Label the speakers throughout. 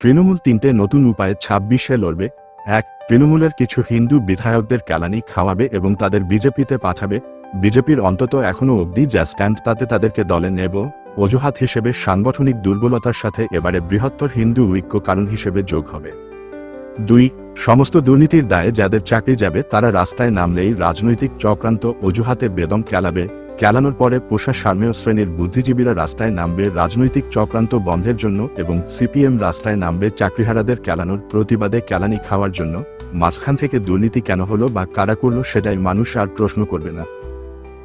Speaker 1: তৃণমূল তিনটে নতুন উপায়ে ছাব্বিশে লড়বে। এক, তৃণমূলের কিছু হিন্দু বিধায়কদের কেলানি খাওয়াবে এবং তাদের বিজেপিতে পাঠাবে। বিজেপির অন্তত এখনও অবধি যা স্ট্যান্ড তাতে তাদেরকে দলে নেব। অজুহাত হিসেবে সাংগঠনিক দুর্বলতার সাথে এবারে বৃহত্তর হিন্দু ঐক্য কারণ হিসেবে যোগ হবে। দুই, সমস্ত দুর্নীতির দায়ে যাদের চাকরি যাবে তারা রাস্তায় নামলেই রাজনৈতিক চক্রান্ত অজুহাতে বেদম কেলাবে। কেলানোর পরে পোষা সার্মেয় শ্রেণির বুদ্ধিজীবীরা রাস্তায় নামবে রাজনৈতিক চক্রান্ত বন্ধের জন্য এবং সিপিএম রাস্তায় নামবে চাকরিহারাদের কেলানোর প্রতিবাদে কেলানি খাওয়ার জন্য। মাঝখান থেকে দুর্নীতি কেন হলো বা কারা করল সেটাই মানুষ আর প্রশ্ন করবে না।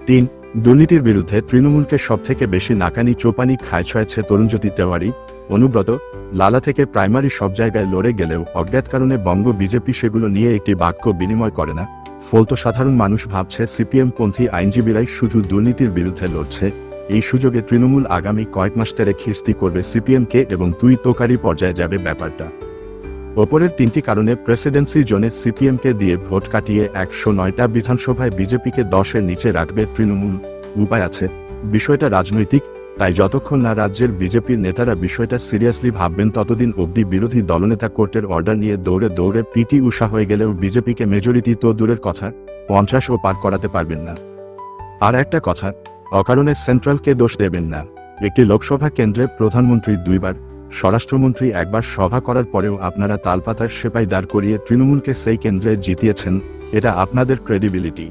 Speaker 1: তিন, দুর্নীতির বিরুদ্ধে তৃণমূলকে সবথেকে বেশি নাকানি চোপানি খায় ছয়েছে তরুণজ্যোতি তেওয়ারি। অনুব্রত, লালা থেকে প্রাইমারি সব জায়গায় লড়ে গেলেও অজ্ঞাত কারণে বঙ্গ বিজেপি সেগুলো নিয়ে একটি বাক্য বিনিময় করে না। ফলতো সাধারণ মানুষ ভাবছে, সিপিএম পন্থী আইনজীবীরাই শুধু দুর্নীতির বিরুদ্ধে লড়ছে। এই সুযোগে তৃণমূল আগামী কয়েক মাস ধরে খিস্তি করবে সিপিএমকে এবং তুই তোকারি পর্যায়ে যাবে ব্যাপারটা। ওপরের তিনটি কারণে প্রেসিডেন্সি জোনে সিপিএমকে দিয়ে ভোট কাটিয়ে একশো নয়টা বিধানসভায় বিজেপিকে দশের নিচে রাখবে তৃণমূল। উপায় আছে। বিষয়টা রাজনৈতিক তাই যতক্ষণ না রাজ্যের বিজেপির নেতারা বিষয়টা সিরিয়াসলি ভাববেন, ততদিন অবধি বিরোধী দলনেতা কোর্টের অর্ডার নিয়ে দৌড়ে দৌড়ে পিটি উষা হয়ে গেলেও বিজেপিকে মেজরিটি তো দূরের কথা পঞ্চাশ ও পার করাতে পারবেন না। আর একটা কথা, অকারণে সেন্ট্রালকে দোষ দেবেন না। একটি লোকসভা কেন্দ্রে প্রধানমন্ত্রী দুইবার, স্বরাষ্ট্রমন্ত্রী একবার সভা করার পরেও আপনারা তালপাতার সেপাই দাঁড় করিয়ে তৃণমূলকে সেই কেন্দ্রে জিতিয়েছেন, এটা আপনাদের ক্রেডিবিলিটি